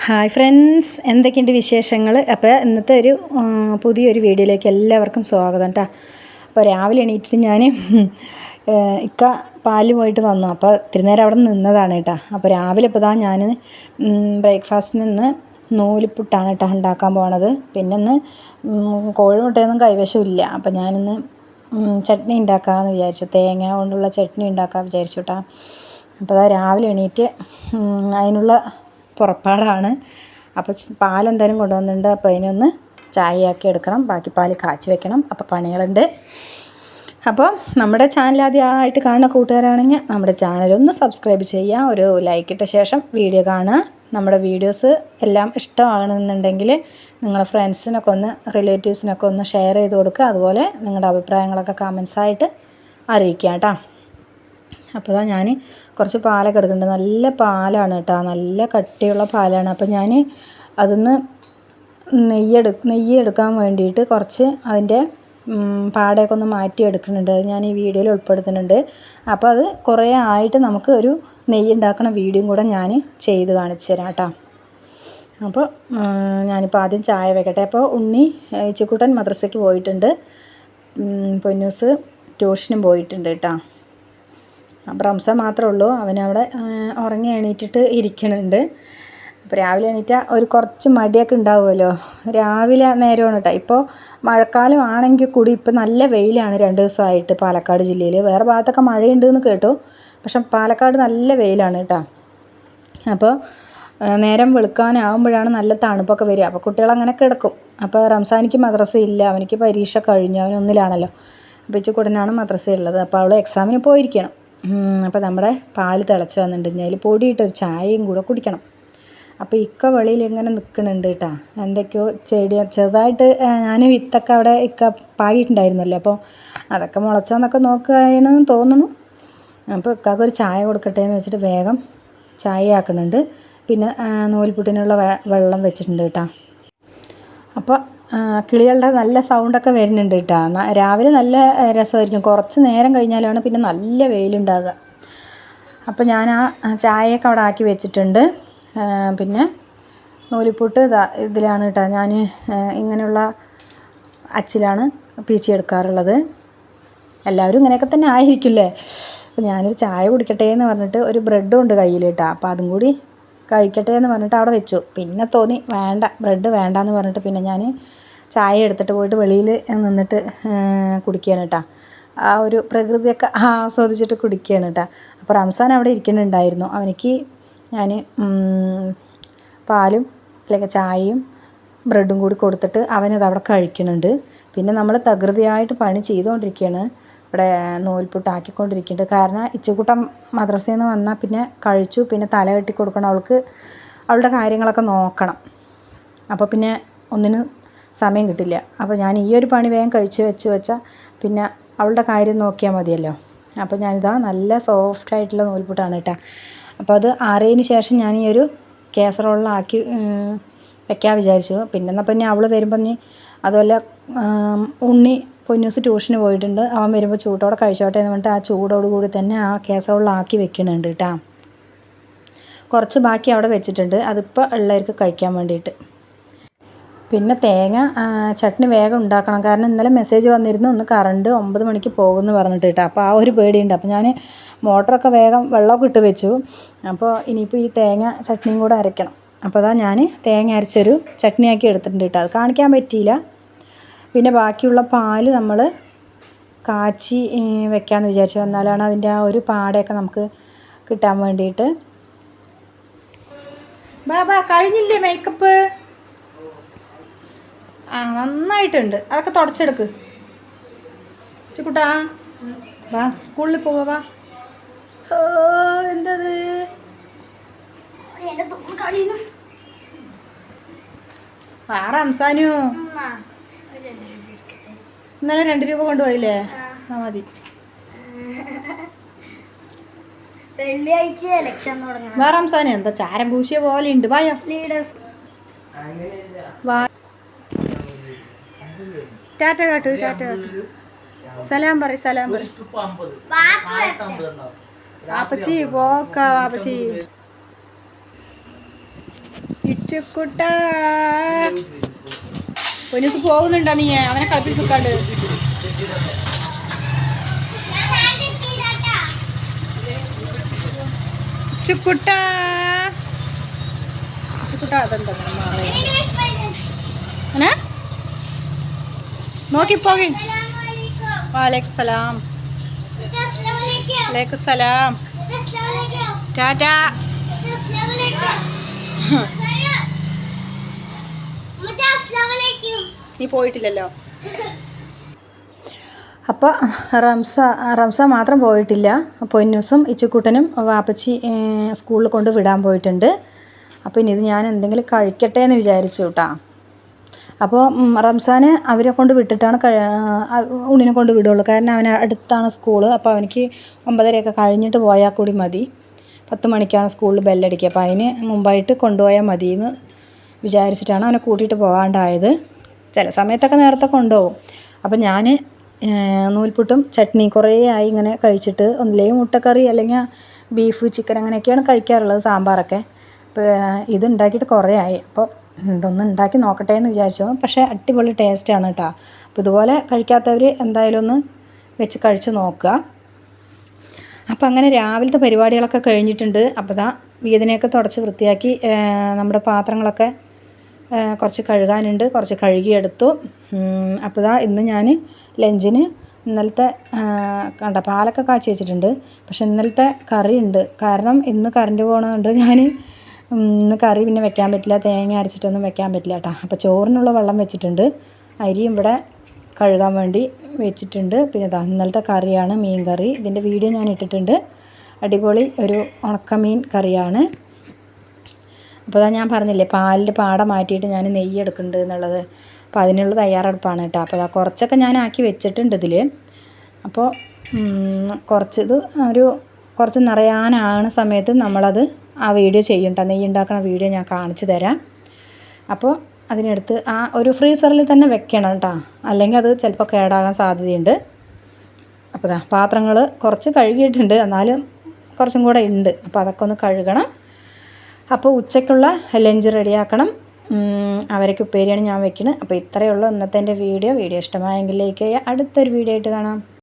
Hi friends എന്തൊക്കെയുണ്ട് വിശേഷങ്ങൾ അപ്പോൾ ഇന്നത്തെ ഒരു പുതിയൊരു വീഡിയോയിലേക്ക് എല്ലാവർക്കും സ്വാഗതം കേട്ടോ അപ്പോൾ രാവിലെ എണീറ്റിട്ട് ഞാൻ ഇക്ക പാൽ പോയിട്ട് വന്നു. അപ്പോൾ ഇത്തിരി നേരം അവിടെ നിന്നതാണ് കേട്ടോ അപ്പോൾ രാവിലെ ഇപ്പോൾ ദാ ഞാൻ ബ്രേക്ക്ഫാസ്റ്റിന് നിന്ന് നൂലിപ്പുട്ടാണ് കേട്ടോ ഉണ്ടാക്കാൻ പോണത്. പിന്നെ ഇന്ന് കോഴിമുട്ടയൊന്നും കൈവശമില്ല അപ്പോൾ ഞാനിന്ന് ചട്നി ഉണ്ടാക്കാമെന്ന് വിചാരിച്ചു. തേങ്ങ കൊണ്ടുള്ള ചട്നി ഉണ്ടാക്കാൻ വിചാരിച്ചു കേട്ടോ അപ്പോൾ അതാ രാവിലെ എണീറ്റ് അതിനുള്ള പുറപ്പാടാണ്. അപ്പോൾ പാലെന്തായാലും കൊണ്ടുവന്നിട്ടുണ്ട്. അപ്പോൾ അതിനൊന്ന് ചായയാക്കി എടുക്കണം. ബാക്കി പാൽ കാച്ചി വെക്കണം. അപ്പോൾ പണികളുണ്ട്. അപ്പോൾ നമ്മുടെ ചാനൽ ആദ്യമായിട്ട് കാണുന്ന കൂട്ടുകാരാണെങ്കിൽ നമ്മുടെ ചാനലൊന്ന് സബ്സ്ക്രൈബ് ചെയ്യുക. ഒരു ലൈക്ക് ഇട്ട ശേഷം വീഡിയോ കാണുക. നമ്മുടെ വീഡിയോസ് എല്ലാം ഇഷ്ടമാകണമെന്നുണ്ടെങ്കിൽ നിങ്ങളുടെ ഫ്രണ്ട്സിനൊക്കെ ഒന്ന് റിലേറ്റീവ്സിനൊക്കെ ഒന്ന് ഷെയർ ചെയ്ത് കൊടുക്കുക. അതുപോലെ നിങ്ങളുടെ അഭിപ്രായങ്ങളൊക്കെ കമൻസായിട്ട് അറിയിക്കുക കേട്ടോ. അപ്പോൾ ഞാൻ കുറച്ച് പാലൊക്കെ എടുക്കുന്നുണ്ട്. നല്ല പാലാണ് കേട്ടോ നല്ല കട്ടിയുള്ള പാലാണ്. അപ്പോൾ ഞാൻ അതിന്ന് നെയ്യെടു നെയ്യ് എടുക്കാൻ വേണ്ടിയിട്ട് കുറച്ച് അതിന്റെ പാടയൊക്കെ ഒന്ന് മാറ്റി എടുക്കുന്നുണ്ട്. ഞാൻ ഈ വീഡിയോയിൽ ഉൾപ്പെടുത്തുന്നുണ്ട്. അപ്പോൾ അത് കുറേ ആയിട്ട് നമുക്ക് ഒരു നെയ്യ് ഉണ്ടാക്കുന്ന വീഡിയോയും കൂടെ ഞാൻ ചെയ്ത് കാണിച്ചു തരാം കേട്ടോ അപ്പോൾ ഞാനിപ്പോൾ ആദ്യം ചായ വെക്കട്ടെ. അപ്പോൾ ഉണ്ണി ചിക്കുട്ടൻ മദ്രസയ്ക്ക് പോയിട്ടുണ്ട്. പൊന്നൂസ് ട്യൂഷനും പോയിട്ടുണ്ട് കേട്ടോ അപ്പോൾ റംസ മാത്രമേ ഉള്ളൂ. അവനവിടെ ഉറങ്ങി എണീറ്റിട്ട് ഇരിക്കണുണ്ട്. അപ്പോൾ രാവിലെ എണീറ്റാൽ ഒരു കുറച്ച് മടിയൊക്കെ ഉണ്ടാവുമല്ലോ. രാവിലെ നേരമാണ് കേട്ടോ. ഇപ്പോൾ മഴക്കാലം ആണെങ്കിൽ കൂടി ഇപ്പോൾ നല്ല വെയിലാണ് രണ്ട് ദിവസമായിട്ട് പാലക്കാട് ജില്ലയിൽ. വേറെ ഭാഗത്തൊക്കെ മഴയുണ്ട് എന്ന് കേട്ടു. പക്ഷെ പാലക്കാട് നല്ല വെയിലാണ് കേട്ടോ. അപ്പോൾ നേരം വെളുക്കാനാവുമ്പോഴാണ് നല്ല തണുപ്പൊക്കെ വരിക. അപ്പോൾ കുട്ടികൾ അങ്ങനെ കിടക്കും. അപ്പോൾ റംസാനിക്ക് മദ്രസ ഇല്ല. അവനിക്ക് പരീക്ഷ കഴിഞ്ഞു. അവൻ ഒന്നിലാണല്ലോ അപ്പോൾ ഇച്ചുകൂടനാണ് മദ്രസ ഉള്ളത്. അപ്പോൾ അവൾ എക്സാമിന് പോയിരിക്കണം. അപ്പോൾ നമ്മുടെ പാൽ തിളച്ച് വന്നിട്ടുണ്ട്. അതിൽ പൊടിയിട്ട് ഒരു ചായയും കൂടെ കുടിക്കണം. അപ്പോൾ ഇക്ക വെളിയിൽ ഇങ്ങനെ നിൽക്കുന്നുണ്ട് കേട്ടോ എന്തൊക്കെയോ ചെടി ചെറുതായിട്ട് ഞാൻ വിത്തൊക്കെ അവിടെ ഇക്ക പാകിയിട്ടുണ്ടായിരുന്നല്ലോ. അപ്പോൾ അതൊക്കെ മുളച്ചോന്നൊക്കെ നോക്കുകയാണെന്ന് തോന്നുന്നു. അപ്പോൾ ഇക്കാക്ക് ഒരു ചായ കൊടുക്കട്ടെ എന്ന് വെച്ചിട്ട് വേഗം ചായ ആക്കുന്നുണ്ട് പിന്നെ നൂൽപുട്ടിനുള്ള വെള്ളം വെച്ചിട്ടുണ്ട് കേട്ടോ അപ്പോൾ കിളികളുടെ നല്ല സൗണ്ടൊക്കെ വരുന്നുണ്ട് കേട്ടോ രാവിലെ നല്ല രസമായിരിക്കും. കുറച്ച് നേരം കഴിഞ്ഞാലാണ് പിന്നെ നല്ല വെയിലുണ്ടാകുക അപ്പോൾ ഞാൻ ആ ആ ചായയൊക്കെ അവിടെ ആക്കി വെച്ചിട്ടുണ്ട്. പിന്നെ നൂലിപ്പൂട്ട് ഇതാ ഇതിലാണ് കേട്ടോ ഞാൻ ഇങ്ങനെയുള്ള അച്ചിലാണ് പീച്ചിയെടുക്കാറുള്ളത് എല്ലാവരും ഇങ്ങനെയൊക്കെ തന്നെ ആയിരിക്കില്ലേ? അപ്പോൾ ഞാനൊരു ചായ കുടിക്കട്ടെ എന്ന് പറഞ്ഞിട്ട് ഒരു ബ്രെഡും ഉണ്ട് കയ്യിൽ കേട്ടോ അപ്പോൾ അതും കൂടി കഴിക്കട്ടെ എന്ന് പറഞ്ഞിട്ട് അവിടെ വെച്ചു. പിന്നെ തോന്നി വേണ്ട ബ്രെഡ് വേണ്ട എന്ന് പറഞ്ഞിട്ട് പിന്നെ ഞാൻ ചായ എടുത്തിട്ട് പോയിട്ട് വെളിയിൽ നിന്നിട്ട് കുടിക്കുകയാണ് കേട്ടോ ആ ഒരു പ്രകൃതിയൊക്കെ ആസ്വദിച്ചിട്ട് കുടിക്കുകയാണ് കേട്ടോ അപ്പോൾ റംസാൻ അവിടെ ഇരിക്കുന്നുണ്ടായിരുന്നു. അവനിക്ക് ഞാൻ പാലും അല്ലെങ്കിൽ ചായയും ബ്രെഡും കൂടി കൊടുത്തിട്ട് അവനത് അവിടെ കഴിക്കുന്നുണ്ട്. പിന്നെ നമ്മൾ തകൃതിയായിട്ട് പണി ചെയ്തുകൊണ്ടിരിക്കുകയാണ് ഇവിടെ നൂൽപുട്ടാക്കിക്കൊണ്ടിരിക്കുന്നുണ്ട്. കാരണം ഇച്ചുകൂട്ടം മദ്രസയിൽ നിന്ന് വന്നാൽ പിന്നെ കഴിച്ചു പിന്നെ തല കെട്ടി കൊടുക്കണം അവൾക്ക് അവളുടെ കാര്യങ്ങളൊക്കെ നോക്കണം. അപ്പോൾ പിന്നെ ഒന്നിനും സമയം കിട്ടില്ല. അപ്പോൾ ഞാൻ ഈ ഒരു പണി വേഗം കഴിച്ച് വെച്ച് വെച്ചാൽ പിന്നെ അവളുടെ കാര്യം നോക്കിയാൽ മതിയല്ലോ. അപ്പോൾ ഞാനിതാ നല്ല സോഫ്റ്റ് ആയിട്ടുള്ള നൂൽപുട്ടാണ് കേട്ടോ. അപ്പോൾ അത് ആറിയതിന് ശേഷം ഞാൻ ഈ ഒരു കേസറോളിലാക്കി വെക്കാൻ വിചാരിച്ചു. പിന്നെ എന്നാൽ പിന്നെ അവൾ വരുമ്പോൾ നീ അതുപോലെ ഉണ്ണി പൊന്നൂസ് ട്യൂഷന് പോയിട്ടുണ്ട്. അവൻ വരുമ്പോൾ ചൂട്ടോടെ കഴിച്ചോട്ടെ എന്ന് പറഞ്ഞിട്ട് ആ ചൂടോട് കൂടി തന്നെ ആ കേസറോളിലാക്കി വെക്കണുണ്ട് കേട്ടോ. കുറച്ച് ബാക്കി അവിടെ വെച്ചിട്ടുണ്ട്. അതിപ്പോൾ ഉള്ളവർക്ക് കഴിക്കാൻ വേണ്ടിയിട്ട്. പിന്നെ തേങ്ങ ചട്നി വേഗം ഉണ്ടാക്കണം. കാരണം ഇന്നലെ മെസ്സേജ് വന്നിരുന്നു ഒന്ന് കറണ്ട് ഒമ്പത് മണിക്ക് പോകുമെന്ന് പറഞ്ഞിട്ട് കേട്ടോ. അപ്പോൾ ആ ഒരു പേടിയുണ്ട്. അപ്പോൾ ഞാൻ മോട്ടറൊക്കെ വേഗം വെള്ളമൊക്കെ ഇട്ട് വെച്ചു. അപ്പോൾ ഇനിയിപ്പോൾ ഈ തേങ്ങ ചട്നിയും കൂടെ അരയ്ക്കണം അപ്പോൾ അതാ ഞാൻ തേങ്ങ അരച്ചൊരു ചട്നിയാക്കി എടുത്തിട്ടുണ്ട് കേട്ടോ. അത് കാണിക്കാൻ പറ്റിയില്ല. പിന്നെ ബാക്കിയുള്ള പാൽ നമ്മൾ കാച്ചി വെക്കാമെന്ന് വിചാരിച്ചു. എന്നാലാണ് അതിന്റെ ആ ഒരു പാടയൊക്കെ നമുക്ക് കിട്ടാൻ വേണ്ടിയിട്ട്. ബാബാ കഴിഞ്ഞില്ലേ മേക്കപ്പ് ആ നന്നായിട്ടുണ്ട്. അതൊക്കെ തുടച്ചെടുക്ക്. ചിക്കുട്ടാ. വാ സ്കൂളിൽ പോവാ വാ. എന്തത്? വേറെ അംസാനു. ഇന്നലെ രണ്ട് രൂപ കൊണ്ടുപോയില്ലേ? ആ. മതി. വെള്ളിയാഴ്ച ഇലക്ഷൻ തുടങ്ങണം. വാ റംസാനു എന്താ ചാരം പൂശിയ പോലെ ഉണ്ട്. വായോ. ലീഡേഴ്സ് വാ. ടാറ്റ കാട്ടു ടാറ്റ കാട്ടു. സലാം പറ സലാം പറ വാപ്പച്ചി. പോക്ക വാപ്പച്ചി. ഇച്ചുക്കുട്ട. പൊന്നൂസ് പോകുന്നുണ്ടോ നീ? അവനെ കളിപ്പിച്ച് നിൽക്കാണ്ട് ചുക്കുട്ടാ ചുക്കുട്ടാ അതെന്താ? മാറി അങ്ങനെ നോക്കി പോകി. വാലേക്കും സലാം വാലേക്കും സലാം ടാറ്റ. നീ പോയിട്ടില്ലല്ലോ. അപ്പോൾ റംസ റംസ മാത്രം പോയിട്ടില്ല. പൊന്നൂസും ഇച്ചുക്കൂട്ടനും വാപ്പച്ചി സ്കൂളിൽ കൊണ്ട് വിടാൻ പോയിട്ടുണ്ട്. അപ്പോൾ ഇനി ഇത് ഞാൻ എന്തെങ്കിലും കഴിക്കട്ടെ എന്ന് വിചാരിച്ചു കേട്ടോ. അപ്പോൾ റംസാന് അവരെ കൊണ്ട് വിട്ടിട്ടാണ് ഉണ്ണിനെ കൊണ്ട് വിടുള്ളൂ. കാരണം അവന് അടുത്താണ് സ്കൂൾ. അപ്പോൾ അവനിക്ക് ഒമ്പതരയൊക്കെ കഴിഞ്ഞിട്ട് പോയാൽ കൂടി മതി. പത്ത് മണിക്കാണ് സ്കൂളിൽ ബെല്ലടിക്കുക. അപ്പോൾ അതിന് മുമ്പായിട്ട് കൊണ്ടുപോയാൽ മതി എന്ന് വിചാരിച്ചിട്ടാണ് അവനെ കൂട്ടിയിട്ട് പോകാണ്ടായത്. ചില സമയത്തൊക്കെ നേരത്തെ കൊണ്ടുപോകും. അപ്പം ഞാൻ നൂൽപുട്ടും ചട്നി കുറേ ആയി ഇങ്ങനെ കഴിച്ചിട്ട് ഒന്നില്ലെങ്കിൽ മുട്ടക്കറി അല്ലെങ്കിൽ ബീഫ് ചിക്കൻ അങ്ങനെയൊക്കെയാണ് കഴിക്കാറുള്ളത് സാമ്പാറൊക്കെ. അപ്പോൾ ഇത് ഉണ്ടാക്കിയിട്ട് കുറേ ആയി. അപ്പോൾ ഇതൊന്ന് ഉണ്ടാക്കി നോക്കട്ടെ എന്ന് വിചാരിച്ചു. പക്ഷേ അടിപൊളി ടേസ്റ്റാണ് കേട്ടോ അപ്പോൾ ഇതുപോലെ കഴിക്കാത്തവർ എന്തായാലും ഒന്ന് വെച്ച് കഴിച്ച് നോക്കുക. അപ്പോൾ അങ്ങനെ രാവിലത്തെ പരിപാടികളൊക്കെ കഴിഞ്ഞിട്ടുണ്ട്. അപ്പോൾ ദാ വീതിനെയൊക്കെ തുടച്ച് വൃത്തിയാക്കി നമ്മുടെ പാത്രങ്ങളൊക്കെ കുറച്ച് കഴുകാനുണ്ട്. കുറച്ച് കഴുകിയെടുത്തു. അപ്പോൾ ദാ ഇന്ന് ഞാൻ ലഞ്ചിന് ഇന്നലത്തെ കണ്ട പാലൊക്കെ കാച്ചി വെച്ചിട്ടുണ്ട്. പക്ഷെ ഇന്നലത്തെ കറി ഉണ്ട് കാരണം ഇന്ന് കറണ്ട് പോകണതുകൊണ്ട് ഞാൻ കറി പിന്നെ വെക്കാൻ പറ്റില്ല തേങ്ങ അരച്ചിട്ടൊന്നും വെക്കാൻ പറ്റില്ല കേട്ടോ അപ്പോൾ ചോറിനുള്ള വെള്ളം വെച്ചിട്ടുണ്ട്. അരിയും ഇവിടെ കഴുകാൻ വേണ്ടി വെച്ചിട്ടുണ്ട്. പിന്നെ ദാ ഇന്നലത്തെ കറിയാണ് മീൻ കറി. ഇതിന്റെ വീഡിയോ ഞാൻ ഇട്ടിട്ടുണ്ട്. അടിപൊളി ഒരു ഉണക്കമീൻ കറിയാണ്. അപ്പോൾ അതാ ഞാൻ പറഞ്ഞില്ലേ പാലിൽ പാട മാറ്റിയിട്ട് ഞാൻ നെയ്യ് എടുക്കുന്നുണ്ട് എന്നുള്ളത്. അപ്പോൾ അതിനുള്ള തയ്യാറെടുപ്പാണ് കേട്ടോ അപ്പോൾ അതാ കുറച്ചൊക്കെ ഞാൻ ആക്കി വെച്ചിട്ടുണ്ട് ഇതിൽ അപ്പോൾ കുറച്ചിത് കുറച്ച് ഇത് ഒരു കുറച്ച് നിറയാനാണ് സമയത്ത് നമ്മളത് ആ വീഡിയോ ചെയ്യണ്ട നെയ്യ് ഉണ്ടാക്കുന്ന വീഡിയോ ഞാൻ കാണിച്ചു തരാം. അപ്പോൾ അതിനെടുത്ത് ആ ഒരു ഫ്രീസറിൽ തന്നെ വെക്കണം കേട്ടോ. അല്ലെങ്കിൽ അത് ചിലപ്പോൾ കേടാകാൻ സാധ്യതയുണ്ട്. അപ്പോൾ ഇതാ പാത്രങ്ങൾ കുറച്ച് കഴുകിയിട്ടുണ്ട്. എന്നാലും കുറച്ചും കൂടെ ഉണ്ട്. അപ്പോൾ അതൊക്കെ ഒന്ന് കഴുകണം. അപ്പോൾ ഉച്ചയ്ക്കുള്ള ലഞ്ച് റെഡിയാക്കണം. അവരൊക്കെ ഉപ്പേരിയാണ് ഞാൻ വെക്കുന്നത് അപ്പോൾ ഇത്രയേ ഉള്ളൂ ഇന്നത്തെ എന്റെ വീഡിയോ. വീഡിയോ ഇഷ്ടമായെങ്കിൽ ലൈക്ക് ചെയ്യുക. അടുത്തൊരു വീഡിയോ ആയിട്ട് കാണാം.